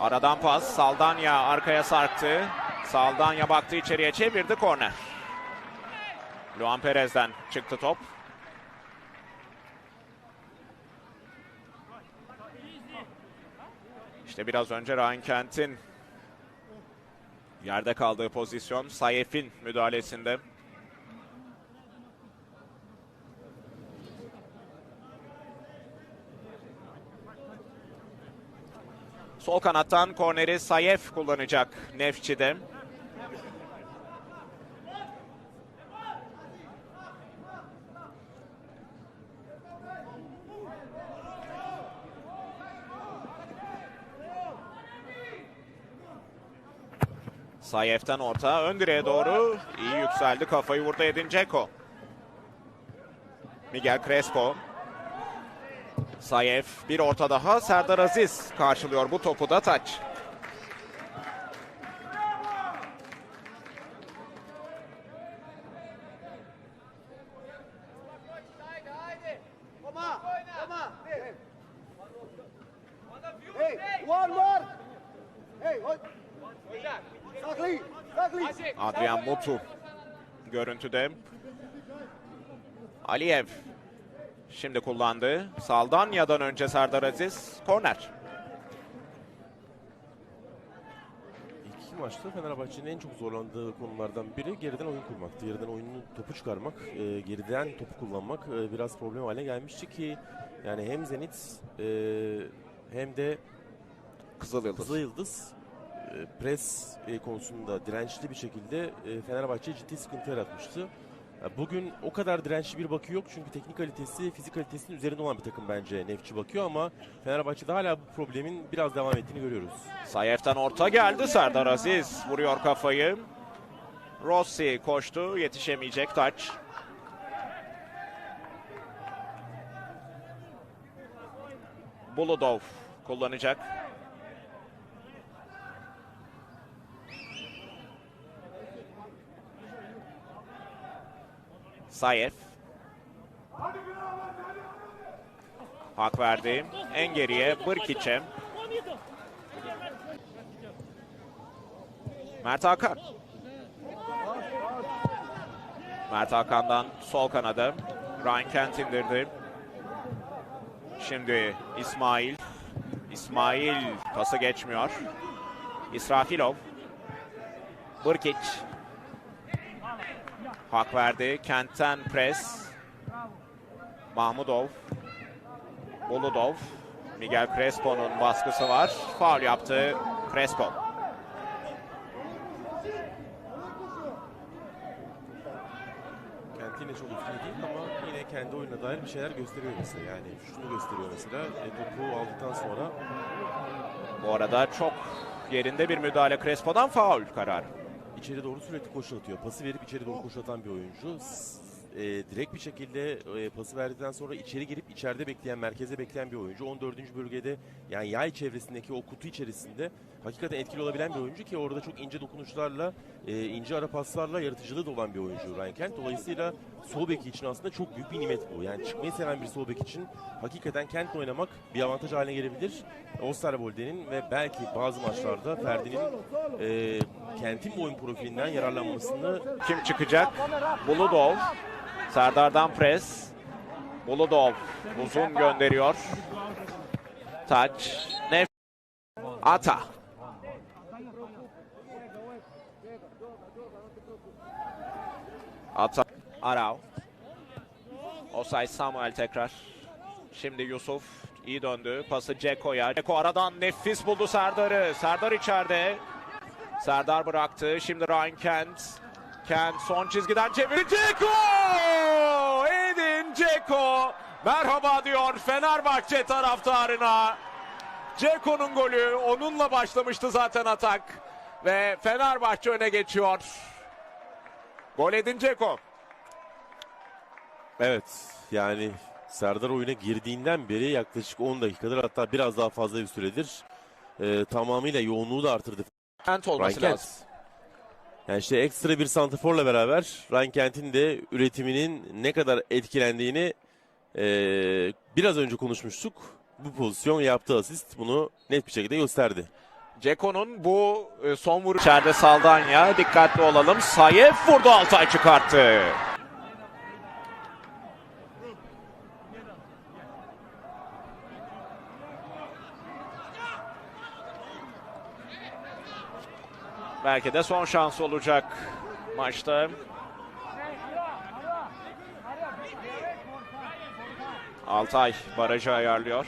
Aradan pas. Saldanya arkaya sarktı. Saldanya baktı içeriye çevirdi korner. Luan Perez'den çıktı top. İşte biraz önce Ryan Kent'in yerde kaldığı pozisyon Sayef'in müdahalesinde. Sol kanattan korneri Sayef kullanacak Nefçi'de. Sayef'ten orta ön direğe doğru iyi yükseldi kafayı vurdu Edin Dzeko. Miguel Crespo. Sayef bir orta daha. Serdar Aziz karşılıyor bu topu da taç. Adrian Mutu görüntüde. Aliyev şimdi kullandı. Saldanya'dan önce Serdar Aziz korner. İki maçta Fenerbahçe'nin en çok zorlandığı konulardan biri geriden oyun kurmaktı. Geriden oyunun topu çıkarmak, e, geriden topu kullanmak e, biraz problem hale gelmişti ki yani hem Zenit e, hem de Kızıl Yıldız. Kızıl Yıldız e, pres e, konusunda dirençli bir şekilde e, Fenerbahçe'ye ciddi sıkıntı yaratmıştı. Bugün o kadar dirençli bir bakı yok çünkü teknik kalitesi, fizik kalitesinin üzerinde olan bir takım bence Nefçi bakıyor ama Fenerbahçe'de hala bu problemin biraz devam ettiğini görüyoruz. Sayef'ten orta geldi Serdar Aziz vuruyor kafayı. Rossi koştu yetişemeyecek taç. Buludov kullanacak. Sayef. Hak verdi. En geriye Bırkiç'e. Mert Hakan. Mert Hakan'dan sol kanada. Ryan Kent indirdi. Şimdi İsmail. İsmail pası geçmiyor. İsrafilov. Burkic. Hak verdi. Kent'ten pres. Mahmudov. Boludov. Miguel Crespo'nun baskısı var. Faul yaptı Crespo. Kent yine çok etkili değil ama yine kendi oyununa dair bir şeyler gösteriyor mesela. Yani şunu gösteriyor mesela. E, topu aldıktan sonra Bu arada çok yerinde bir müdahale Crespo'dan faul kararı. İçeri doğru sürekli koşu atıyor. Pası verip içeri doğru koşu atan bir oyuncu. E, direkt bir şekilde e, pası verdikten sonra içeri girip içeride bekleyen, merkeze bekleyen bir oyuncu. 14. bölgede yani yay çevresindeki o kutu içerisinde hakikaten etkili olabilen bir oyuncu ki orada çok ince dokunuşlarla, e, ince ara paslarla yaratıcılığı da olan bir oyuncu Ryan Kent. Dolayısıyla sol beki için aslında çok büyük bir nimet bu. Yani çıkmayı seven bir sol bek için hakikaten Kent'le oynamak bir avantaj haline gelebilir. Osterwolde'nin ve belki bazı maçlarda Ferdi'nin e, Kent'in bu oyun profilinden yararlanmasını Kim çıkacak? Buludov. Serdar'dan pres. Buludov uzun gönderiyor. Taç. Nef. Ata. Ata. Arao. Osay Samuel tekrar. Şimdi Yusuf iyi döndü. Pası Ceko'ya. Ceko aradan nefis buldu Serdar'ı. Serdar içeride. Serdar bıraktı. Şimdi Ryan Kent. Kent son çizgiden çevirdi. Ceko! Edin Ceko. Merhaba diyor Fenerbahçe taraftarına. Ceko'nun golü onunla başlamıştı zaten atak. Ve Fenerbahçe öne geçiyor. Gol Edin Ceko. Evet yani Serdar oyuna girdiğinden beri yaklaşık 10 dakikadır hatta biraz daha fazla bir süredir e, tamamıyla yoğunluğu da artırdı. Kent olması Ryan Kent. lazım. Yani işte ekstra bir santrforla beraber Ryan Kent'in de üretiminin ne kadar etkilendiğini e, biraz önce konuşmuştuk. Bu pozisyon yaptığı asist bunu net bir şekilde gösterdi. Ceko'nun bu e, son vuruş. İçeride Saldanya. Dikkatli olalım. Sayef vurdu Altay çıkarttı. Belki de son şans olacak maçta. Altay barajı ayarlıyor.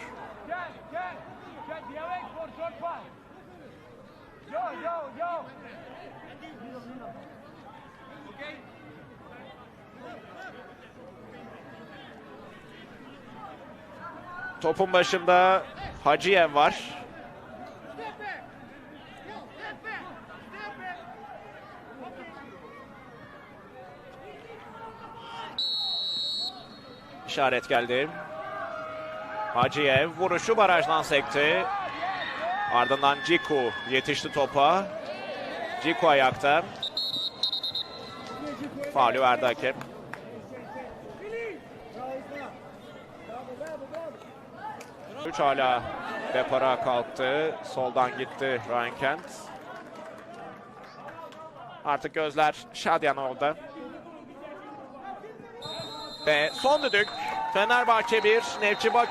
Topun başında Hacıyev var. İşaret geldi. Hacıyev vuruşu barajdan sekti. Ardından Ciku yetişti topa. Ciku ayakta. Faulü verdi hakem. Üç hala depara kalktı. Soldan gitti Ryan Kent. Artık gözler Şadyanov'da. Ve son düdük. Fenerbahçe 1, Nefçi Bakü